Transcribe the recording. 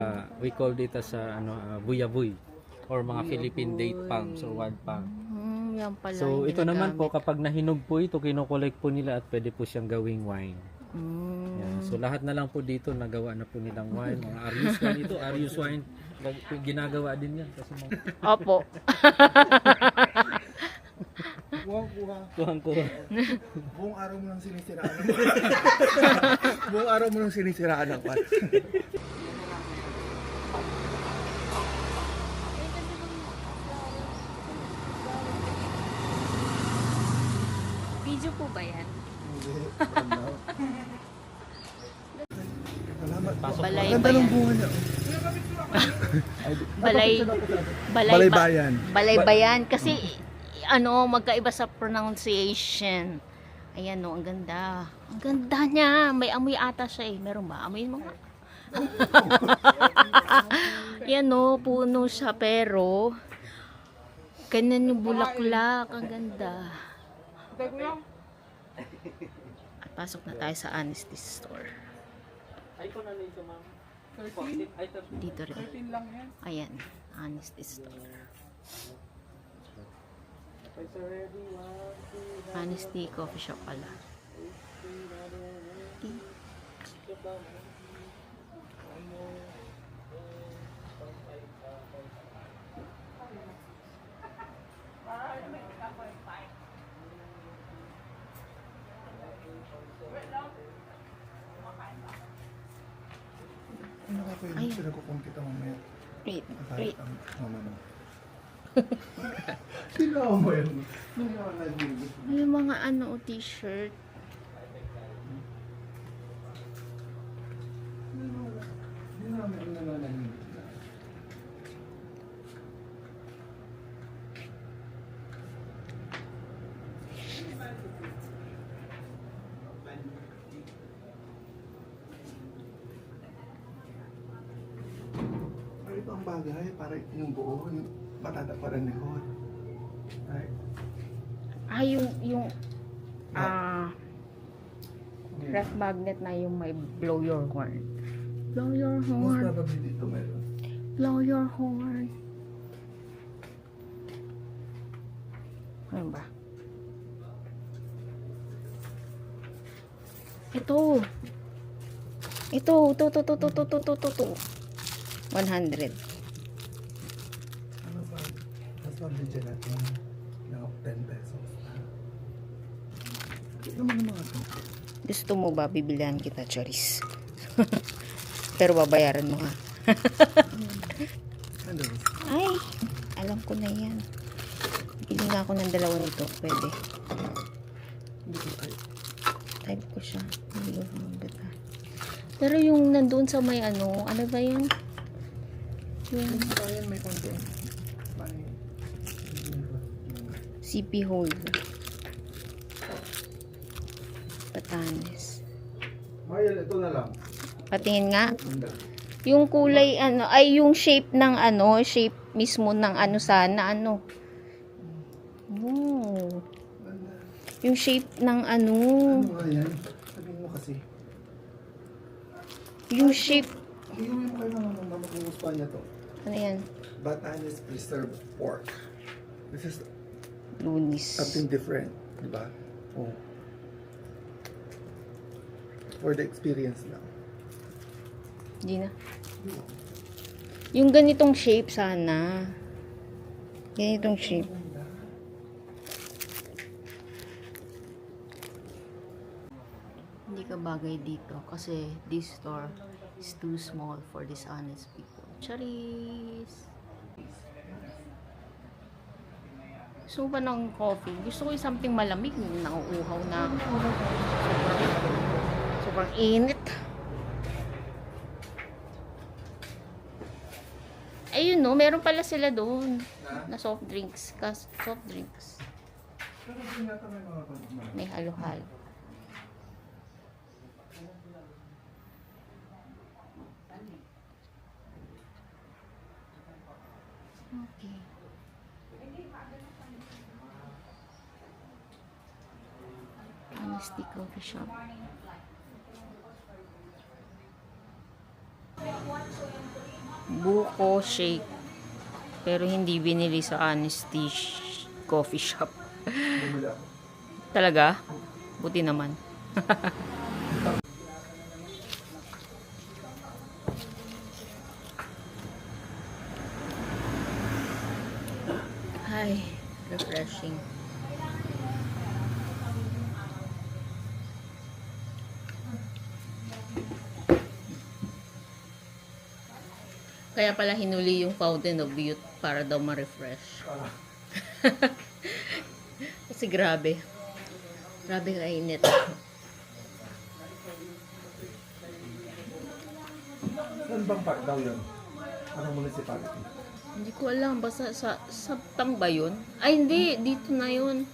Uh, we call dito sa ano uh, buyabuy or mga Philippine date palms or wild palm. Hmm, yan pala. So yung ito naman po kapag nahinog po ito kinokolekt po nila at pwede po siyang gawing wine. Hmm. Yan. So lahat na lang po dito nagawa na po nilang wine, mga Arius wine ito, Arius wine ginagawa din yan kasi mga Opo. Kuha-kuha. kuhang-kuha. Buong araw mo nang sinisiraan ng Buong araw mo nang sinisiraan ng Video po ba yan? Salamat po. Pasok Balay Ganda ng bayan. bunga niya. Balay, balay, Balay ba- bayan. balay bayan. Kasi, ano, magkaiba sa pronunciation. Ayan no, ang ganda. Ang ganda niya. May amoy ata siya eh. Meron ba? Amoy mo nga. Yan no, puno siya pero ganyan yung bulaklak. Ang ganda. Patay ko. At pasok na tayo sa anesthesia store. Iphone ano ito, ma'am? 13? Ay, Dito rin. 13 lang yan. Ayan, anesthesia store. Anesthesia coffee shop pala. Tea. Pwede Ayun. pinagkukong kita mamaya. Wait, wait. Ang mama mo. Sila mo yun. May mga ano o t-shirt. Hindi na naman. ibang bagay para yung buo, yung matataparan ni God. Right? Ah, yung, yung, ah, uh, yeah. ref magnet na yung may blow your horn. Blow your horn. Most probably dito meron. Blow your horn. Ano ba? Ito. Ito, ito, ito, ito, ito, ito, ito, ito. 100. Ano ba? Mabigyan natin ng 10 pesos. Ito naman yung mga to. Gusto mo ba bibilihan kita, Choris? Pero babayaran mo ha. Ano? Ay, alam ko na yan. Bili nga ako ng dalawa nito. Pwede. Type ko siya. Hindi ko. Pero yung nandun sa may ano, ano ba yan? Yung may konti. May... CP holder. Patanes. Mayel, ito na lang. Patingin nga. Yung kulay ano, ay yung shape ng ano, shape mismo ng ano sana, ano. Oh. Yung shape ng ano, Ano nga yan? Sabihin mo kasi. yung shape, Iuwi mo kayo ng mama kung gusto niya to. ano yan? Batanes preserved pork. This is Lunis. something different. Di ba? Oh. For the experience lang. Hindi na. Yung ganitong shape sana. Ganitong shape. Hindi ka bagay dito kasi this store is too small for dishonest people. Charis! Gusto ba ng coffee? Gusto ko yung something malamig. Nauuhaw na ako. Sobrang, sobrang init. Ayun no, meron pala sila doon. Na soft drinks. Soft drinks. May halo-halo. Honesty Coffee Shop. Buko shake. Pero hindi binili sa Honesty Coffee Shop. Talaga? Buti naman. Ay, refreshing. Kaya pala hinuli yung fountain of youth para daw ma-refresh. Kasi grabe. Grabe kainit. saan bang park daw yun? Anong municipality? Hindi ko alam. Basta sa Sabtang ba yun? Ay, hindi. Dito na yun.